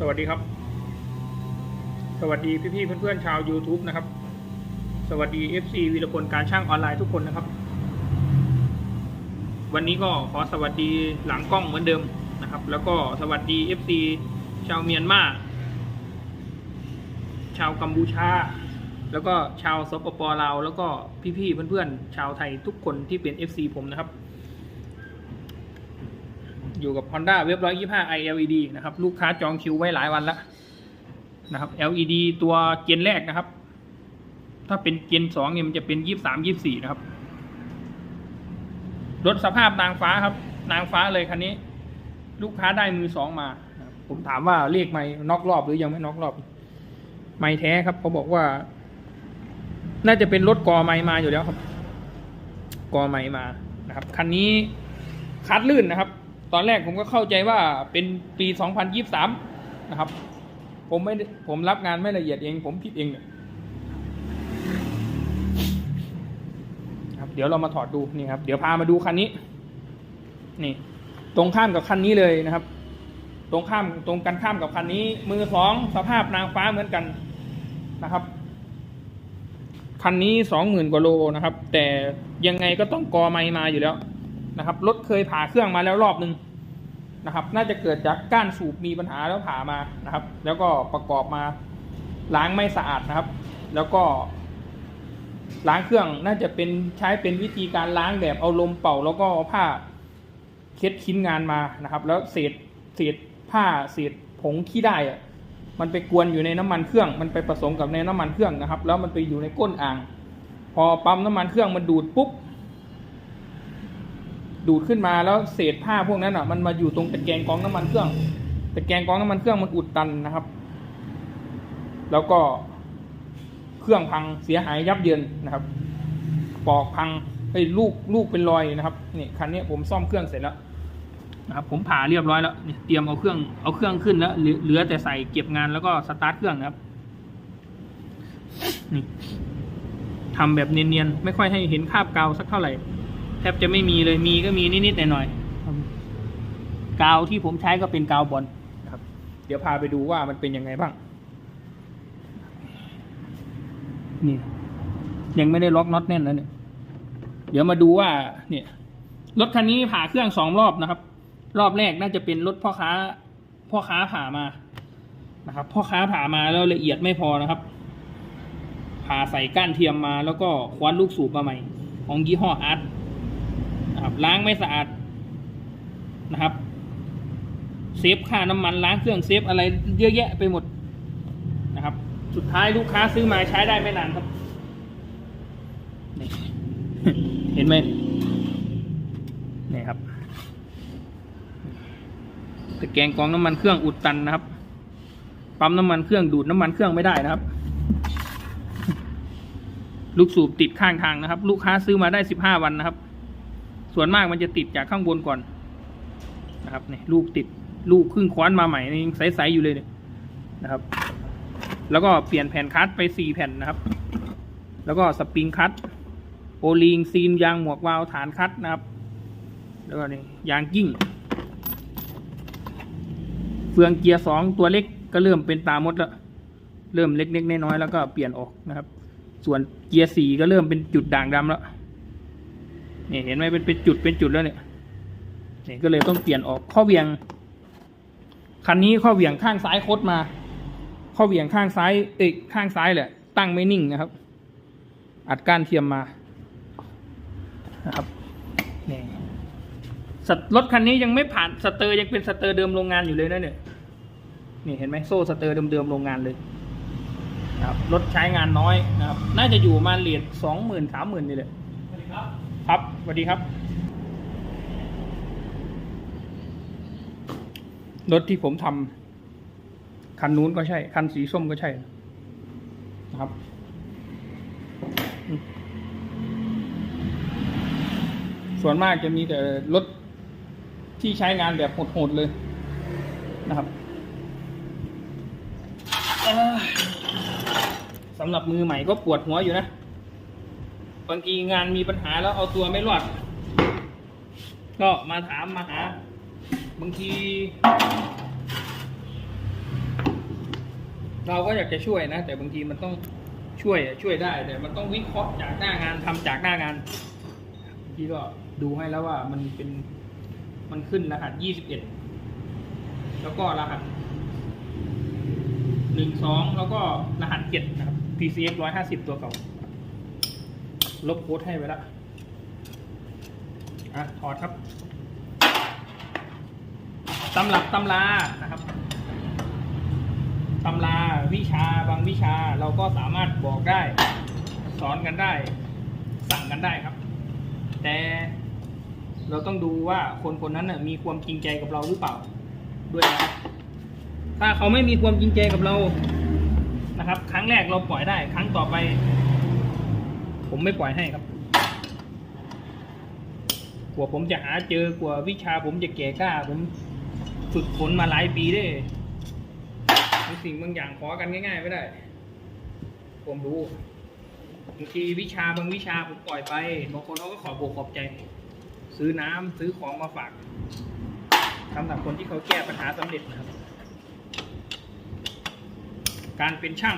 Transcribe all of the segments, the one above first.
สวัสดีครับ สวัสดีพี่ๆเพื่อนๆชาว YouTube นะครับ สวัสดี FC วีรพลการช่างออนไลน์ทุกคนนะครับ วันนี้ก็ขอสวัสดีหลังกล้องเหมือนเดิมนะครับ แล้วก็สวัสดี FC ชาวเมียนมาชาวกัมพูชา แล้วก็ชาวสปปลาว แล้วก็พี่ๆเพื่อนๆชาวไทยทุกคนที่เป็น FC ผมนะครับ อยู่กับ Honda เว็บ125 i LED นะครับ ลูกค้าจองคิวไว้หลายวันแล้วนะครับ LED ตัวเจนแรกนะครับ ถ้าเป็นเจน2เนี่ยมันจะเป็น23 24นะครับรถสภาพนางฟ้าครับ นางฟ้าเลยคันนี้ ลูกค้าได้มือสองมา ผมถามว่าเรียกไม่น็อกรอบหรือยังไม่น็อกรอบ ไม่แท้ครับเขาบอกว่า น่าจะเป็นรถกอไม้มาอยู่แล้วครับ กอไม้มานะครับคันนี้คัดลื่นนะครับ ตอนแรกผมก็เข้าใจว่าเป็นปี 2023 นะครับ ผมไม่ผมรับงานไม่ละเอียดเอง ผมผิดเองเนี่ยครับเดี๋ยวเรามาถอดดูนี่ครับ เดี๋ยวพามาดูคันนี้ นี่ ตรงข้ามกับคันนี้เลยนะครับ ตรงข้ามตรงกันข้ามกับคันนี้ มือสองสภาพนางฟ้าเหมือนกันนะครับคันนี้สองหมื่นกว่าโลนะครับ แต่ยังไงก็ต้องกอไม้มาอยู่แล้ว นะครับรถเคยผ่าเครื่องมาแล้วรอบหนึ่งนะครับ น่าจะเกิดจากก้านสูบมีปัญหาแล้วผ่ามานะครับ แล้วก็ประกอบมาล้างไม่สะอาดนะครับ แล้วก็ ล้างเครื่องน่าจะเป็นใช้เป็นวิธีการล้างแบบเอาลมเป่า แล้วก็ผ้าเช็ดชิ้นงานมานะครับ แล้วเศษเศษผ้าเศษผงขี้ได้อะมันไปกวนอยู่ในน้ำมันเครื่อง มันไปผสมกับในน้ำมันเครื่องนะครับ แล้วมันไปอยู่ในก้นอ่าง พอปั๊มน้ำมันเครื่องมันดูดปุ๊บ ดูดขึ้นมาแล้วเศษผ้าพวกนั้นอะ มันมาอยู่ตรงตะแกรงกรองน้ำมันเครื่องตะแกรงกรองน้ำมันเครื่องมันอุดตันนะครับ แล้วก็เครื่องพังเสียหายยับเยินนะครับ ปอกพังไอ้ลูกลูกเป็นรอยนะครับนี่คันนี้ผมซ่อมเครื่องเสร็จแล้วนะครับผมผ่าเรียบร้อยแล้วเนี่ยเตรียมเอาเครื่องเอาเครื่องขึ้นแล้วเหลือแต่ใส่เก็บงานแล้วก็สตาร์ทเครื่องนะครับนี่ทำแบบเนียนๆไม่ค่อยให้เห็นคราบกาวสักเท่าไหร่ แทบจะไม่มีเลยมีก็มีนิดๆหน่อยๆกาวที่ผมใช้ก็เป็นกาวบอลนะครับ เดี๋ยวพาไปดูว่ามันเป็นยังไงบ้าง นี่ ยังไม่ได้ล็อกน็อตแน่นแล้วเนี่ย เดี๋ยวมาดูว่า เนี่ยรถคันนี้ผ่าเครื่องสองรอบนะครับ รอบแรกน่าจะเป็นรถพ่อค้า พ่อค้าผ่ามานะครับ พ่อค้าผ่ามาแล้วละเอียดไม่พอนะครับ ผ่าใส่ก้านเทียมมาแล้วก็คว้านลูกสูบมาใหม่ ของยี่ห้ออาร์ตนะครับ ล้างไม่สะอาดนะครับ เซฟค่าน้ำมันล้างเครื่องเซฟอะไรเยอะแยะไปหมดนะครับ สุดท้ายลูกค้าซื้อมาใช้ได้ไม่นานครับเห็นไหมนี่ครับตะแกรงกรองน้ำมันเครื่องอุดตันนะครับ ปั๊มน้ำมันเครื่องดูดน้ำมันเครื่องไม่ได้นะครับ ลูกสูบติดข้างทางนะครับ ลูกค้าซื้อมาได้สิบห้าวันนะครับ ส่วนมากมันจะติดจากข้างบนก่อนนะครับนี่ลูกติดลูกครึ่งคว้านมาใหม่นี่ใสๆอยู่เลยเนี่ยนะครับ แล้วก็เปลี่ยนแผ่นคัตไปสี่แผ่นนะครับ แล้วก็สปริงคัตโอลิงซีนยางหมวกวาล์วฐานคัตนะครับ แล้วก็นี่ยางกิ้งเฟืองเกียร์สองตัวเล็กก็เริ่มเป็นตามดแล้วเริ่มเล็กๆน้อยๆแล้วก็เปลี่ยนออกนะครับ ส่วนเกียร์สี่ก็เริ่มเป็นจุดด่างดำแล้ว นี่เห็นไหมเป็นเป็นจุดเป็นจุดแล้วเนี่ยนี่ก็เลยต้องเปลี่ยนออกข้อเวียง คันนี้ข้อเวียงข้างซ้ายคดมา ข้อเหวียงข้างซ้ายเอ้ยข้างซ้ายแหละตั้งไม่นิ่งนะครับ อัดก้านเทียมมานะครับนี่สรถคันนี้ยังไม่ผ่านสเตอร์ยังเป็นสเตอร์เดิมโรงงานอยู่เลยนะเนี่ยนี่เห็นไหมโซ่สเตอร์เดิมๆโรงงานเลยนะครับรถใช้งานน้อยนะครับ น่าจะอยู่มาเหรียญสองหมื่นสามหมื่นนี่แหละ ครับสวัสดีครับ รถที่ผมทำคันนู้นก็ใช่ คันสีส้มก็ใช่นะครับ ส่วนมากจะมีแต่รถที่ใช้งานแบบโหดๆเลยนะครับสำหรับมือใหม่ก็ปวดหัวอยู่นะ บางทีงานมีปัญหาแล้วเอาตัวไม่รอด ก็มาถามมาหา บางที เราก็อยากจะช่วยนะ แต่บางทีมันต้องช่วยช่วยได้ แต่มันต้องวิเคราะห์จากหน้างานทำจากหน้างานพี่ก็ดูให้แล้วว่ามันเป็นมันขึ้นรหัสยี่สิบเอ็ดแล้วก็รหัสหนึ่งสองแล้วก็รหัสเจ็ดนะครับ PCX ร้อยห้าสิบตัวเก่า ลบโค้ดให้ไว้แล้วอะถอดครับตำรับตำรานะครับตำราวิชาบางวิชาเราก็สามารถบอกได้ สอนกันได้ สั่งกันได้ครับ แต่เราต้องดูว่าคนคนนั้นมีความจริงใจกับเราหรือเปล่า ด้วยนะถ้าเขาไม่มีความจริงใจกับเรานะครับ ครั้งแรกเราปล่อยได้ ครั้งต่อไป ผมไม่ปล่อยให้ครับ กว่าผมจะหาเจอกว่าวิชาผมจะแก่กล้า ผมฝึกฝนมาหลายปีได้บางสิ่งบางอย่างขอกันง่าย ๆ ไม่ได้ ผมรู้บางทีวิชาบางวิชาผมปล่อยไปบางคนเขาก็ขอบอกขอบใจ ซื้อน้ำซื้อของมาฝากสำหรับคนที่เขาแก้ปัญหาสำเร็จนะครับ การเป็นช่าง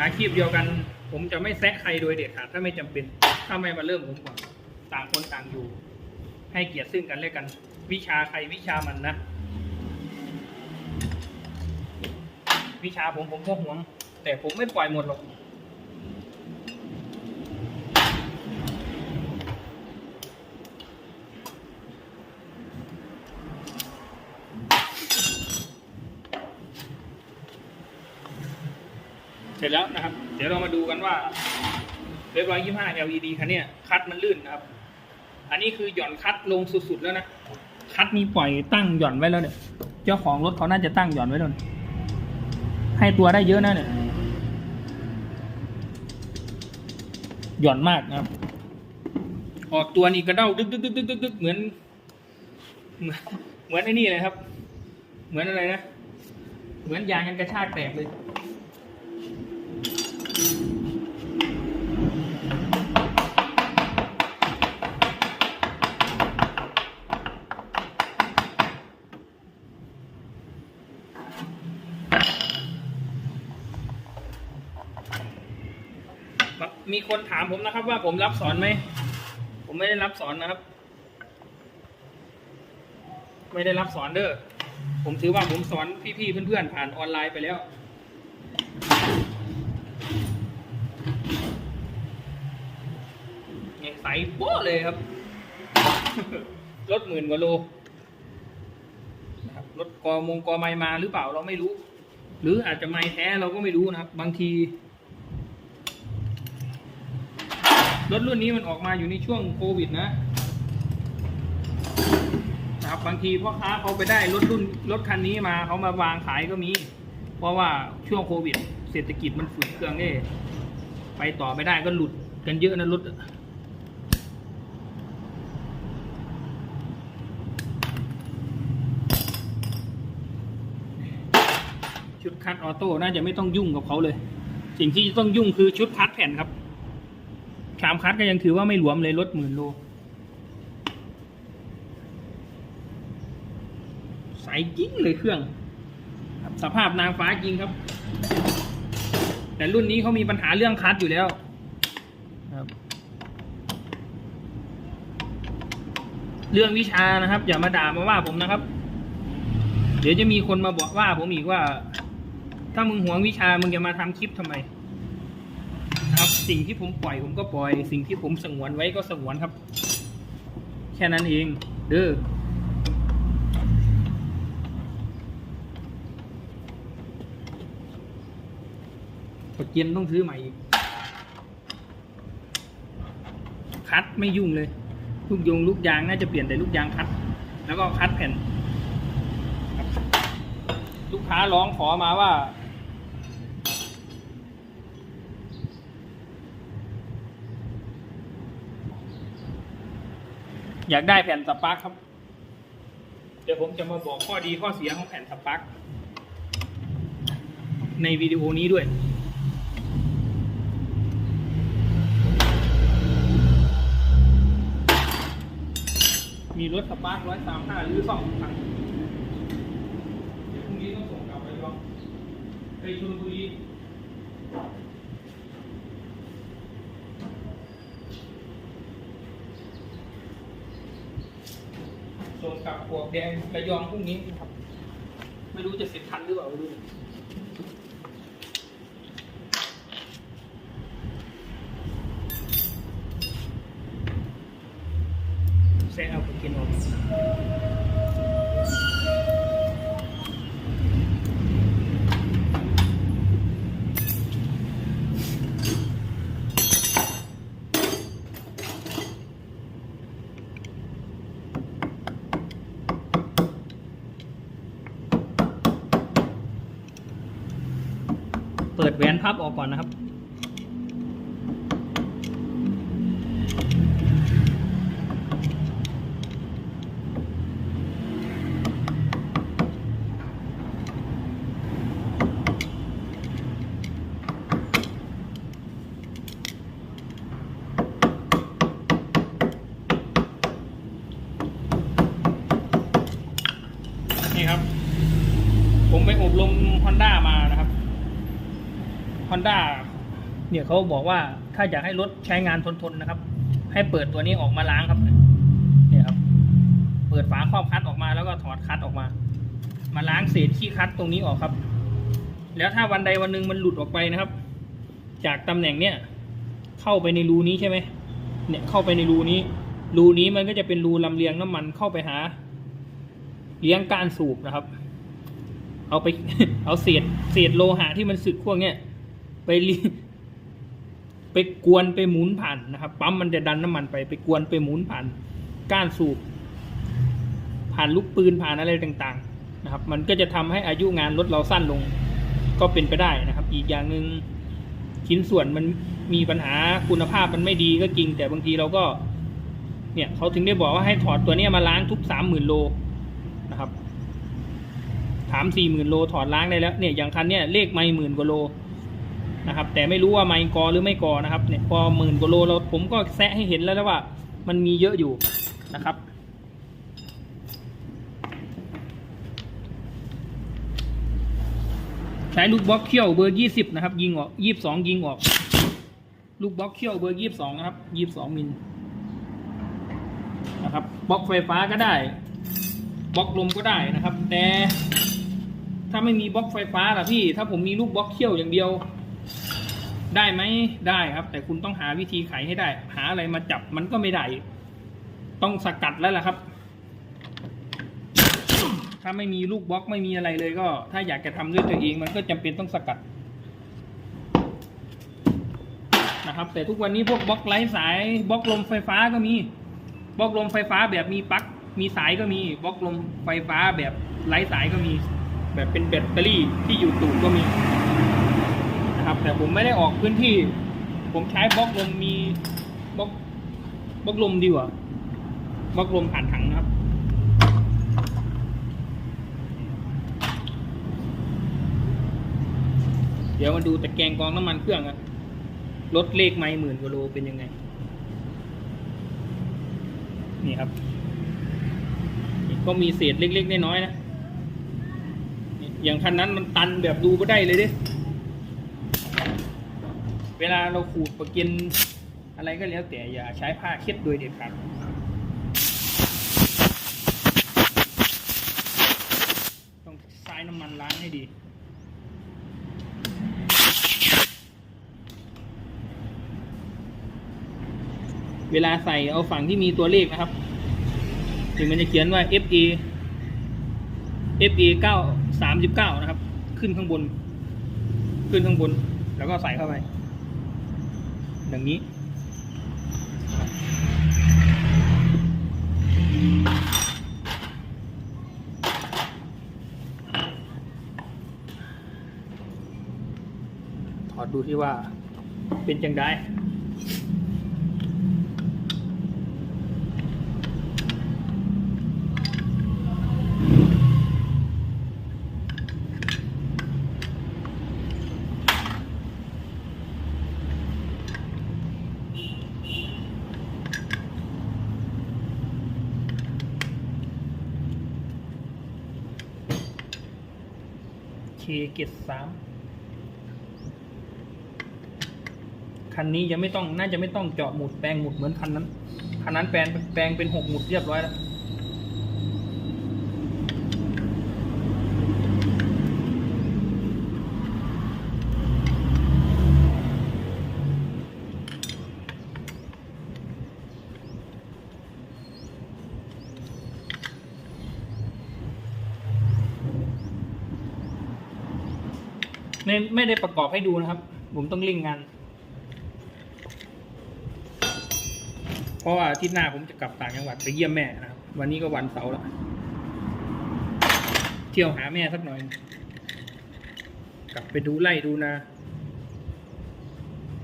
อาชีพเดียวกัน ผมจะไม่แซะใครโดยเด็ดขาดถ้าไม่จำเป็นถ้าไม่มาเริ่มผมก่อนต่างคนต่างอยู่ ให้เกียรติซึ่งกันและกัน วิชาใครวิชามันนะ วิชาผมผมก็ห่วง แต่ผมไม่ปล่อยหมดหรอกเสร็จแล้วนะครับ เดี๋ยวเรามาดูกันว่าเรยบร้อยยี่ห้า LED คันเนี้ยคัดมันลื่นนะครับ อันนี้คือหย่อนคัดลงสุดๆแล้วนะ คัดมีปล่อยตั้งหย่อนไว้แล้วเนี่ย เจ้าของรถเขาน่าจะตั้งหย่อนไว้แล้วให้ตัวได้เยอะนะเนี่ย หย่อนมากนะครับ ออกตัวนี่กระเด้าดึกดึกดึกดึกดึกดึกเหมือนเหมือน เหมือนไอ้นี่เลยครับ เหมือนอะไรนะ เหมือนยางกันกระชากแตกเลย มีคนถามผมนะครับว่าผมรับสอนไหม ผมไม่ได้รับสอนนะครับ ไม่ได้รับสอนเด้อ ผมถือว่าผมสอนพี่ๆเพื่อนๆผ่านออนไลน์ไปแล้ว เนี่ยใสโป๊เลยครับ รถหมื่นกว่าโลนะครับรถกอมงกอไมมาหรือเปล่าเราไม่รู้ หรืออาจจะไม่แท้เราก็ไม่รู้นะครับ บางที รถรุ่นนี้มันออกมาอยู่ในช่วงโควิดนะนะครับบางทีพ่อค้าเขาไปได้รถรุ่นรถคันนี้มาเขามาวางขายก็มี เพราะว่าช่วงโควิด เศรษฐกิจมันฝืดเครื่องนี่ไปต่อไม่ได้ก็หลุดกันเยอะนะรถอะชุด คัดออโต้น่าจะไม่ต้องยุ่งกับเขาเลย สิ่งที่ต้องยุ่งคือชุดคัดแผ่นครับชามคัดก็ยังถือว่าไม่หลวมเลยลดหมื่นโลใสจริงเลยเครื่องครับสภาพนางฟ้าจริงครับ แต่รุ่นนี้เขามีปัญหาเรื่องคัดอยู่แล้วครับเรื่องวิชานะครับ อย่ามาด่ามาว่าผมนะครับ เดี๋ยวจะมีคนมาบอกว่าผมอีกว่า ถ้ามึงหวงวิชามึงจะมาทำคลิปทำไม ครับ สิ่งที่ผมปล่อยผมก็ปล่อย สิ่งที่ผมสงวนไว้ก็สงวนครับ แค่นั้นเองเด้อปะเกียนต้องซื้อใหม่อีก คัดไม่ยุ่งเลย ลูกยงลูกยางน่าจะเปลี่ยนแต่ลูกยางคัด แล้วก็คัดแผ่น ลูกค้าร้องขอมาว่า อยากได้แผ่นสปาร์คครับ เดี๋ยวผมจะมาบอกข้อดีข้อเสียของแผ่นสปาร์คในวิดีโอนี้ด้วย มีรถสปาร์คร้อยสามห้าหรือสองคันเดี๋ยวพรุ่งนี้ต้องส่งกลับไปลองไปชลบุรี ส่งกลับปลวกแดงระยองพรุ่งนี้นะครับ ไม่รู้จะเสร็จทันหรือเปล่าไม่รู้แซะเอาไปกินออก เปิดแหวนพับออกก่อนนะครับ นี่ครับ ผมไปอบรม Honda มานะครับ Honda เนี่ยเขาบอกว่าถ้าอยากให้รถใช้งานทนๆนนะครับ ให้เปิดตัวนี้ออกมาล้างครับเนี่ยครับ เปิดฝาครอบคัดออกมาแล้วก็ถอดคัดออกมา มาล้างเศษขี้คัดตรงนี้ออกครับ แล้วถ้าวันใดวันหนึ่งมันหลุดออกไปนะครับ จากตำแหน่งเนี้ยเข้าไปในรูนี้ใช่ไหมเนี่ยเข้าไปในรูนี้ รูนี้มันก็จะเป็นรูลำเลียงน้ำมันเข้าไปหา เลี้ยงการสูบนะครับ เอาไป เอาเศษเศษโลหะที่มันสึกพวกเนี้ย ไปรีไปกวนไปหมุนผ่านนะครับปั๊มมันจะดันน้ำมันไปไปกวนไปหมุนผ่านก้านสูบผ่านลูกปืนผ่านอะไรต่างๆนะครับ มันก็จะทำให้อายุงานรถเราสั้นลง ก็เป็นไปได้นะครับ อีกอย่างหนึ่งชิ้นส่วนมันมีปัญหาคุณภาพมันไม่ดีก็จริง แต่บางทีเราก็เนี่ยเขาถึงได้บอกว่าให้ถอดตัวนี้มาล้างทุกสามหมื่นโลนะครับถามสี่หมื่นโลถอดล้างได้แล้วเนี่ยอย่างคันเนี่ยเลขไม่หมื่นกว่าโล นะครับ แต่ไม่รู้ว่าไม่กอหรือไม่กอนะครับเนี่ยพอหมื่นกว่าโลเราผมก็แซะให้เห็นแล้วนะว่า มันมีเยอะอยู่นะครับใช้ลูกบล็อกเขี้ยวเบอร์ยี่สิบนะครับ ยิงออกยี่สิบสองยิงออก ลูกบล็อกเขี้ยวเบอร์ยี่สิบสองนะครับยี่สิบสองมิลนะครับบล็อกไฟฟ้าก็ได้บล็อกลมก็ได้นะครับ แต่ถ้าไม่มีบล็อกไฟฟ้าล่ะพี่ ถ้าผมมีลูกบล็อกเขี้ยวอย่างเดียว ได้ไหมได้ครับ แต่คุณต้องหาวิธีไขให้ได้ หาอะไรมาจับมันก็ไม่ได้ ต้องสกัดแล้วล่ะครับ ถ้าไม่มีลูกบล็อกไม่มีอะไรเลยก็ ถ้าอยากจะทำด้วยตัวเอง มันก็จำเป็นต้องสกัดนะครับ แต่ทุกวันนี้พวกบล็อกไร้สายบล็อกลมไฟฟ้าก็มีบล็อกลมไฟฟ้าแบบมีปลั๊กมีสายก็มีบล็อกลมไฟฟ้าแบบไร้สายก็มี แบบเป็นแบตเตอรี่ที่อยู่ตูดก็มี นะครับ แต่ผมไม่ได้ออกพื้นที่ ผมใช้บล็อกลมมีบล็อกบล็อกลมดีกว่าบล็อกลมผ่านถังนะครับเดี๋ยวมาดูตะแกรงกองน้ำมันเครื่องอะรถเลขไม่หมื่นกว่าโลเป็นยังไง นี่ครับ ก็มีเศษเล็กๆน้อยๆนะ อย่างคันนั้นมันตันแบบดูก็ได้เลยดิ วลาเราขูดประกินอะไรก็แล้วแต่อย่าใช้ผ้าเช็ดโดยเด็ดขาดต้องใช้น้ำมันล้างให้ดีเวลาใส่เอาฝั่งที่มีตัวเลขนะครับ ถึงมันจะเขียนว่า FA FA เก้าสามสิบเก้านะครับ ขึ้นข้างบน ขึ้นข้างบน แล้วก็ใส่เข้าไป อย่างนี้ ถอดดูที่ว่าเป็นจังได เคเกตสามคันนี้ยังไม่ต้องน่าจะไม่ต้องเจาะหมุดแปลงหมุดเหมือนคันนั้นคันนั้นแปลงแปลงเป็นหกหมุดเรียบร้อยแล้ว ไม่ไม่ได้ประกอบให้ดูนะครับ ผมต้องเร่งงานเพราะว่าอาทิตย์หน้าผมจะกลับต่างจังหวัดไปเยี่ยมแม่นะครับ วันนี้ก็วันเสาร์แล้วเที่ยวหาแม่สักหน่อย กลับไปดูไร่ดูนา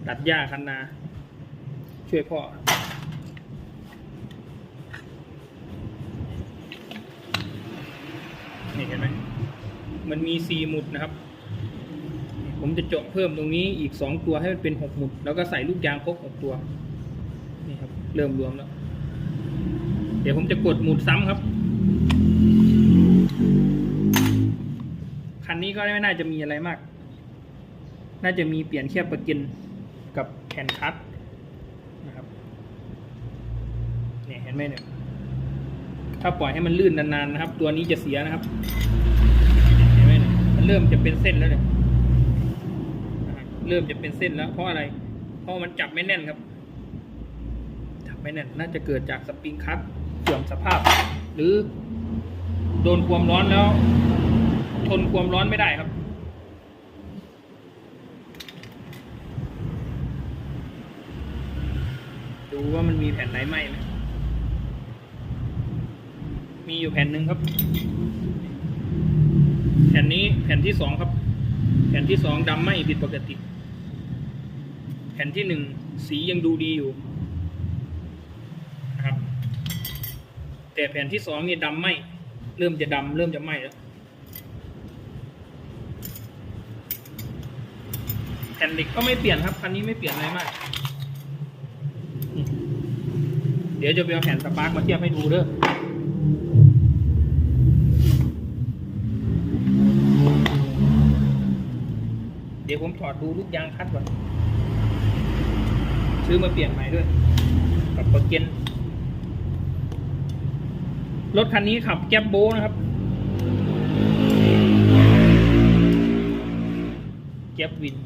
ตัดหญ้าคันนา ช่วยพ่อนี่เห็นไหมมันมีสี่หมุดนะครับ ผมจะเจาะเพิ่มตรงนี้อีกสองตัวให้มันเป็นหกหมุด แล้วก็ใส่ลูกยางครบหกตัว นี่ครับ เริ่มรวมแล้ว เดี๋ยวผมจะกดหมุดซ้ำครับ คันนี้ก็ไม่น่าจะมีอะไรมาก น่าจะมีเปลี่ยนแค่ประกินกับแขนคัดนะครับ เนี่ยเห็นไหมเนี่ย ถ้าปล่อยให้มันลื่นนานๆนะครับ ตัวนี้จะเสียนะครับ เห็นไหมเนี่ยมันเริ่มจะเป็นเส้นแล้วเนี่ย เริ่มจะเป็นเส้นแล้ว เพราะอะไร เพราะมันจับไม่แน่นครับ จับไม่แน่นน่าจะเกิดจากสปริงคัตเสื่อมสภาพ หรือโดนความร้อนแล้ว ทนความร้อนไม่ได้ครับดูว่ามันมีแผ่นไหนไหมไหมมีอยู่แผ่นหนึ่งครับ แผ่นนี้แผ่นที่สองครับ แผ่นที่สองดำไหมผิดปกติ ผ่นที่หนึ่งสียังดูดีอยู่นะครับ แต่แผ่นที่สองนี่ดำไหมเริ่มจะดำเริ่มจะไหมแล้วแผ่นเหล็กก็ไม่เปลี่ยนครับคันนี้ไม่เปลี่ยนอะไรมาก เดี๋ยวจะไปเอาแผ่นสปาร์กมาเทียบให้ดูเด้อเดี๋ยวผมถอดดูลูกยางคัดก่อน ซื้อมาเปลี่ยนใหม่ด้วยกับปะเกนรถคันนี้ขับแก๊บโบนะครับ แก๊บวิน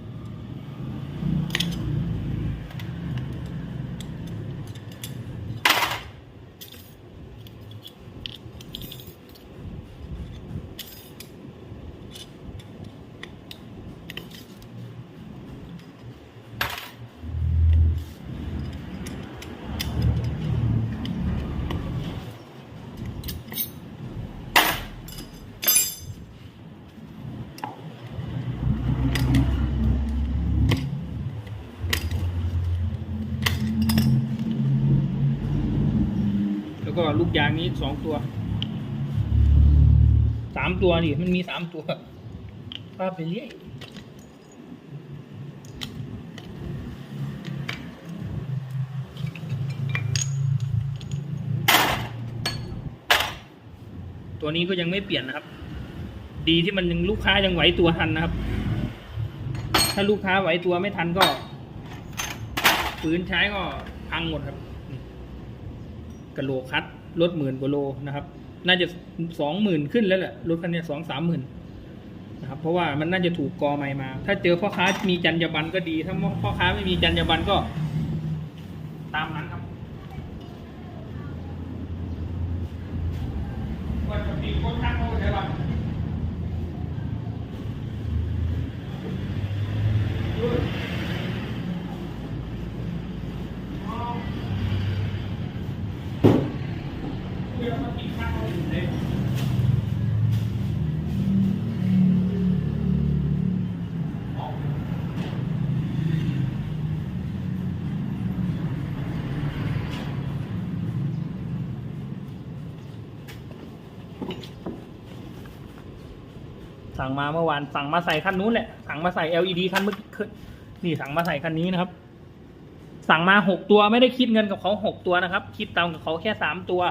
นี้สองตัวสามตัวดิมันมีสามตัวป้าไปเรื่อยตัวนี้ก็ยังไม่เปลี่ยนนะครับ ดีที่มันยังลูกค้ายังไหวตัวทันนะครับ ถ้าลูกค้าไหวตัวไม่ทันก็ปืนใช้ก็พังหมดครับนี่กะโหลกคัด รถหมื่นกว่าโลนะครับ น่าจะสองหมื่นขึ้นแล้วแหละรถคันนี้สองสามหมื่นนะครับ เพราะว่ามันน่าจะถูกกอใหม่มา ถ้าเจอพ่อค้ามีจรรยาบรรณก็ดี ถ้าพ่อค้าไม่มีจรรยาบรรณก็ สั่งมาเมื่อวานสั่งมาใส่คันนู้นแหละสั่งมาใส่ LED คันเมื่อนี่สั่งมาใส่คันนี้นะครับ สั่งมาหกตัวไม่ได้คิดเงินกับเขาหกตัวนะครับ คิดตามกับเขาแค่สามตัว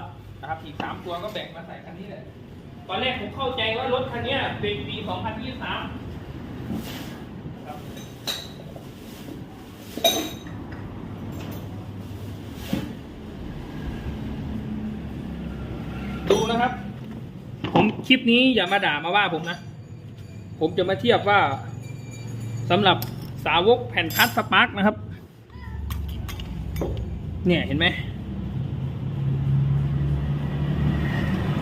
นะครับ อีกสามตัวก็แบ่งมาใส่คันนี้แหละตอนแรกผมเข้าใจว่ารถคันนี้เป็นปีสองพันยี่สามดูนะครับ ผมคลิปนี้อย่ามาด่ามาว่าผมนะ ผมจะมาเทียบว่าสำหรับสาวกแผ่นคัดสปาร์กนะครับ เนี่ยเห็นไหม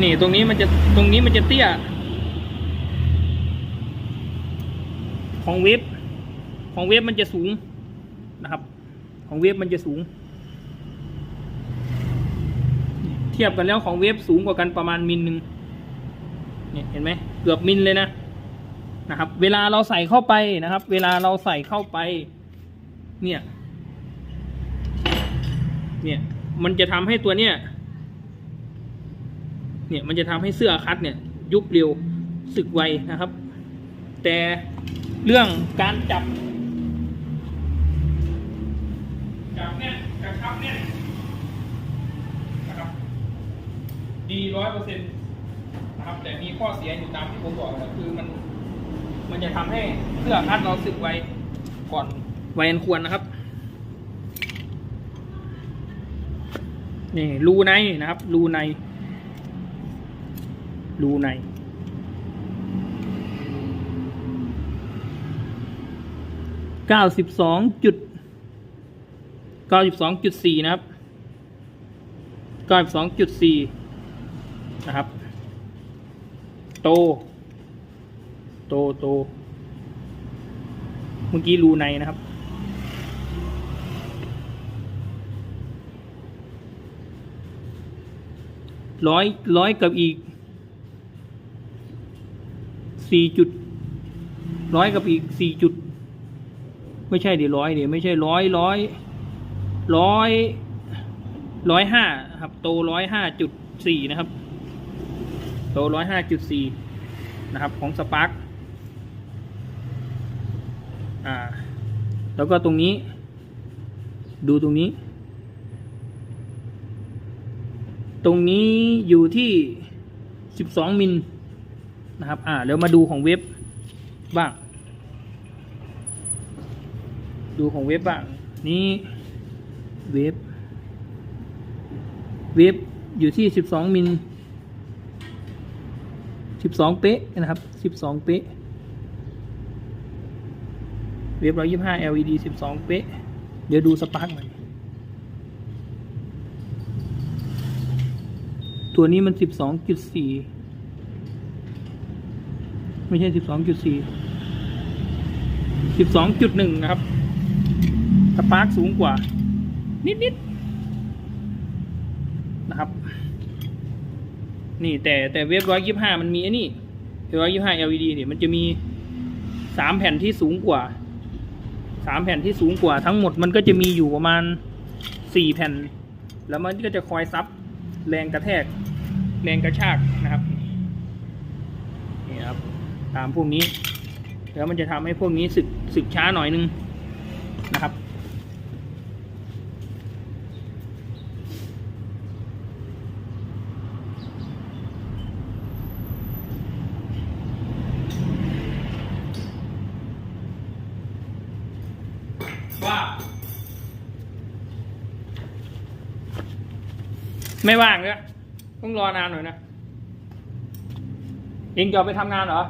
นี่ตรงนี้มันจะตรงนี้มันจะเตี้ย ของเวฟของเวฟมันจะสูงนะครับ ของเวฟมันจะสูง เทียบกันแล้วของเวฟสูงกว่ากันประมาณมิลหนึ่งเนี่ยเห็นไหมเกือบมิลเลยนะ นะครับ เวลาเราใส่เข้าไปนะครับ เวลาเราใส่เข้าไป เนี่ย เนี่ย มันจะทำให้ตัวเนี้ยเนี่ยมันจะทำให้เสื้อคัดเนี่ย ยุบเร็วสึกไวนะครับ แต่เรื่องการจับ จับเนี่ยกระชับเนี่ยนะครับ ดีร้อยเปอร์เซ็นต์นะครับแต่มีข้อเสียอยู่ตามที่ผมบอกก็คือมัน มันจะทำให้เสื้อคัดเราสึกไวก่อนไวอันควรนะครับ นี่รูในนะครับ รูใน รูในเก้าสิบสองจุดเก้าสิบสองจุดสี่นะครับเก้าสิบสองจุดสี่นะครับ โต โตโต เมื่อกี้รูในนะครับ ร้อยร้อยกับอีกสี่จุดร้อยกับอีกสี่จุด ไม่ใช่ดิร้อยดิไม่ใช่ร้อยร้อยร้อยร้อยห้าครับโตร้อยห้าจุดสี่นะครับ โตร้อยห้าจุดสี่นะครับ ของสปาร์ก อ่า แล้วก็ตรงนี้ ดูตรงนี้ ตรงนี้อยู่ที่สิบสองมิลนะครับ อ่าเดี๋ยวมาดูของเว็บบ้าง ดูของเว็บบ้าง นี่เว็บ เว็บอยู่ที่สิบสองมิลสิบสองเป๊ะนะครับสิบสองเป๊ะ เว็บร้อยยี่ห้า LED สิบสองเป๊ะ เดี๋ยวดูสปาร์กหน่อยตัวนี้มันสิบสองจุดสี่ไม่ใช่สิบสองจุดสี่สิบสองจุดหนึ่งนะครับ สปาร์กสูงกว่า นิดๆนะครับ นี่แต่แต่เว็บร้อยยี่ห้ามันมีไอ้นี่ร้อยยี่ห้า LED เนี่ยมันจะมีสามแผ่นที่สูงกว่า สามแผ่นที่สูงกว่าทั้งหมดมันก็จะมีอยู่ประมาณสี่แผ่น แล้วมันก็จะคอยซับแรงกระแทก แรงกระชากนะครับนี่ครับตามพวกนี้ แล้วมันจะทำให้พวกนี้สึกสึกช้าหน่อยนึงนะครับ ว่า ไม่ว่างเลยต้องรอนานหน่อยนะเองจะไปทำงานเหรอ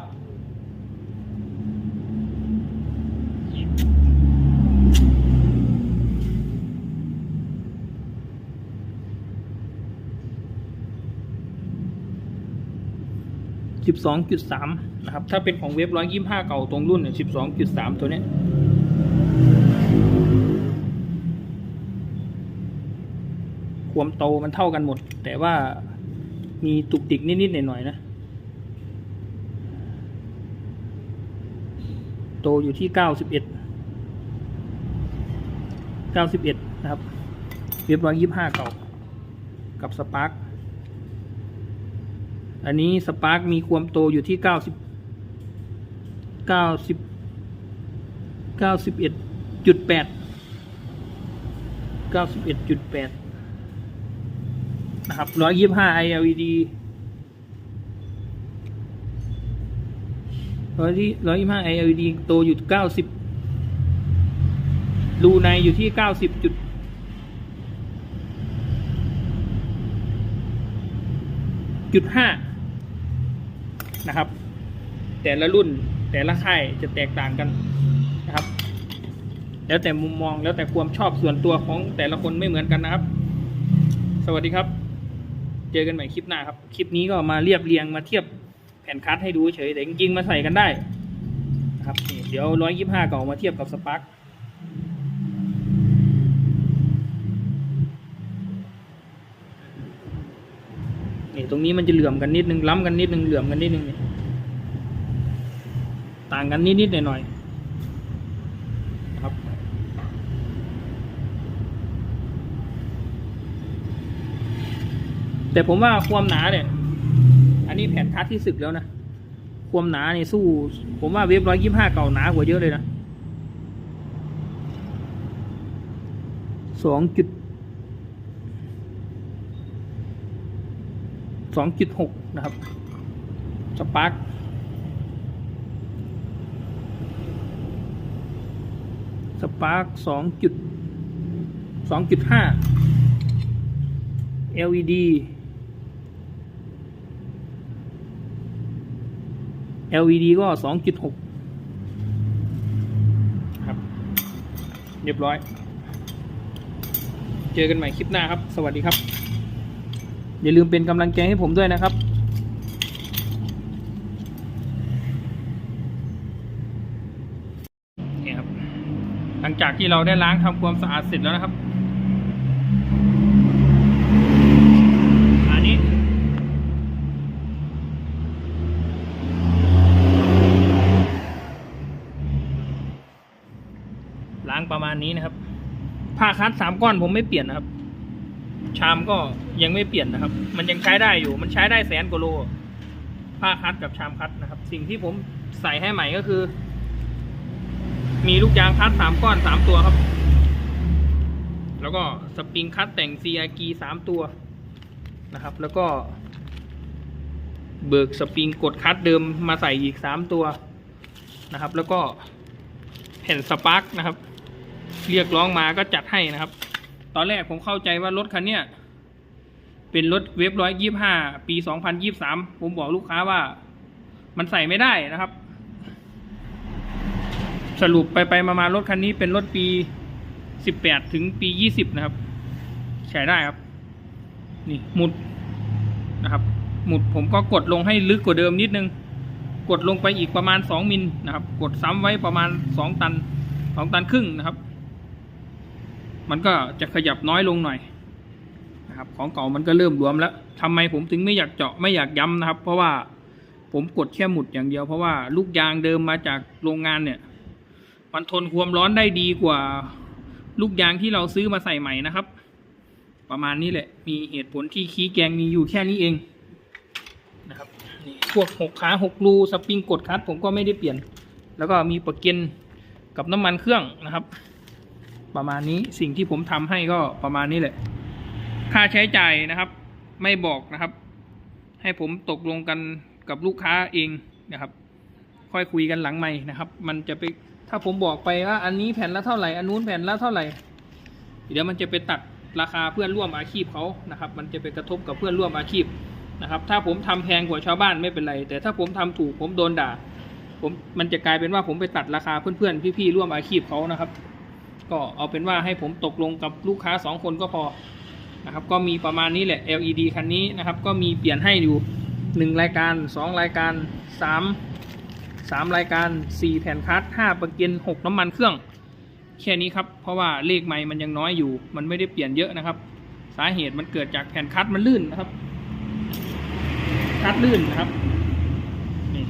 สิบสองจุดสามนะครับ ถ้าเป็นของเว็บร้อยยี่ห้าเก่าตรงรุ่นเนี่ยสิบสองจุดสามตัวเนี้ย ความโตมันเท่ากันหมด แต่ว่ามีตุกติกนิด ๆ หน่อย ๆ นะ โตอยู่ที่เก้าสิบเอ็ดเก้าสิบเอ็ดนะครับ เว็บร้อยยี่ห้าเก่า กับสปาร์กอันนี้สปาร์กมีความโตอยู่ที่เก้าสิบเก้าสิบเก้าสิบเอ็ดจุดแปดเก้าสิบเอ็ดจุดแปด นะครับร้อยยี่ห้า ILED ร้อยที่ร้อยยี่ห้า ILED โตอยู่เก้าสิบรูในอยู่ที่เก้าสิบจุดจุดห้านะครับ แต่ละรุ่นแต่ละค่ายจะแตกต่างกันนะครับ แล้วแต่มุมมองแล้วแต่ความชอบส่วนตัวของแต่ละคนไม่เหมือนกันนะครับ สวัสดีครับ เจอกันใหม่คลิปหน้าครับ คลิปนี้ก็มาเรียบเรียงมาเทียบแผ่นคัดให้ดูเฉยแต่จริงๆมาใส่กันได้นะครับเดี๋ยวร้อยยี่ห้าเก่ามาเทียบกับสปาร์คนี่ตรงนี้มันจะเหลื่อมกันนิดนึงล้ำกันนิดนึงเหลื่อมกันนิดนึงนี่ต่างกันนิดๆหน่อยๆนะครับ แต่ผมว่าความหนาเนี่ย อันนี้แผ่นคัดที่สึกแล้วนะความหนาเนี่ยสู้ ผมว่าเวฟร้อยยี่ห้าเก่าหนากว่าเยอะเลยนะสองจุดสองจุดหกนะครับ สปาร์คสปาร์คสองจุดสองจุดห้า LED LED ก็สองจุดหกครับ เรียบร้อย เจอกันใหม่คลิปหน้าครับ สวัสดีครับ อย่าลืมเป็นกำลังใจให้ผมด้วยนะครับนี่ครับ หลังจากที่เราได้ล้างทำความสะอาดเสร็จแล้วนะครับ อันนี้ ล้าง ประมาณนี้นะครับผ้าคัดสามก้อนผมไม่เปลี่ยนนะครับ ชามก็ยังไม่เปลี่ยนนะครับ มันยังใช้ได้อยู่มันใช้ได้แสนกว่าโลผ้าคัดกับชามคัดนะครับ สิ่งที่ผมใส่ให้ใหม่ก็คือ มีลูกยางคัดสามก้อนสามตัวครับ แล้วก็สปริงคัดแต่ง CRG สามตัวนะครับ แล้วก็เบิกสปริงกดคัดเดิมมาใส่อีกสามตัวนะครับ แล้วก็แผ่นสปาร์กนะครับ เรียกร้องมาก็จัดให้นะครับ ตอนแรกผมเข้าใจว่ารถคันเนี้ยเป็นรถเวฟร้อยยี่ห้าปีสองพันยี่สามผมบอกลูกค้าว่า มันใส่ไม่ได้นะครับ สรุปไปไปมามารถคันนี้เป็นรถปีสิบแปดถึงปียี่สิบนะครับ ใช้ได้ครับ นี่หมุดนะครับ หมุดผมก็กดลงให้ลึกกว่าเดิมนิดนึง กดลงไปอีกประมาณสองมิลนะครับ กดซ้ำไว้ประมาณสองตันสองตันครึ่งนะครับ มันก็จะขยับน้อยลงหน่อยนะครับของเก่ามันก็เริ่มรวมแล้วทำไมผมถึงไม่อยากเจาะไม่อยากย้ำนะครับ เพราะว่าผมกดแค่หมุดอย่างเดียว เพราะว่าลูกยางเดิมมาจากโรงงานเนี่ย มันทนความร้อนได้ดีกว่าลูกยางที่เราซื้อมาใส่ใหม่นะครับ ประมาณนี้แหละ มีเหตุผลที่คีย์แกงมีอยู่แค่นี้เองนะครับนี่พวกหกขาหกรูสปริงกดคัดผมก็ไม่ได้เปลี่ยน แล้วก็มีประเกันกับน้ำมันเครื่องนะครับ ประมาณนี้สิ่งที่ผมทำให้ก็ประมาณนี้แหละ ค่าใช้จ่ายนะครับ ไม่บอกนะครับ ให้ผมตกลงกันกับลูกค้าเองนะครับ ค่อยคุยกันหลังไม่นะครับ มันจะไปถ้าผมบอกไปว่าอันนี้แผ่นละเท่าไหร่อันนู้นแผ่นละเท่าไหร่ เดี๋ยวมันจะไปตัดราคาเพื่อนร่วมอาชีพเขานะครับ มันจะไปกระทบกับเพื่อนร่วมอาชีพนะครับ ถ้าผมทำแพงกว่าชาวบ้านไม่เป็นไร แต่ถ้าผมทำถูกผมโดนด่า ผมมันจะกลายเป็นว่าผมไปตัดราคาเพื่อนๆพี่ๆร่วมอาชีพเขานะครับ ก็เอาเป็นว่าให้ผมตกลงกับลูกค้าสองคนก็พอนะครับก็มีประมาณนี้แหละ LED คันนี้นะครับ ก็มีเปลี่ยนให้อยู่หนึ่งรายการสองรายการสามสามรายการสี่แผ่นคัสห้าประเกันหกน้ำมันเครื่อง แค่นี้ครับ เพราะว่าเลขไม้มันยังน้อยอยู่ มันไม่ได้เปลี่ยนเยอะนะครับ สาเหตุมันเกิดจากแผ่นคัดมันลื่นนะครับ คัดลื่นนะครับนี่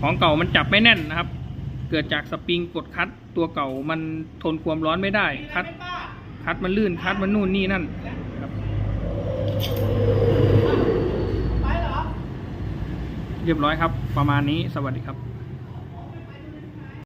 ของเก่ามันจับไม่แน่นนะครับ เกิดจากสปริงกดคัดตัวเก่ามันทนความร้อนไม่ได้คัดคัดมันลื่นคัดมันนู่นนี่นั่นครับเรียบร้อยครับ ประมาณนี้สวัสดีครับ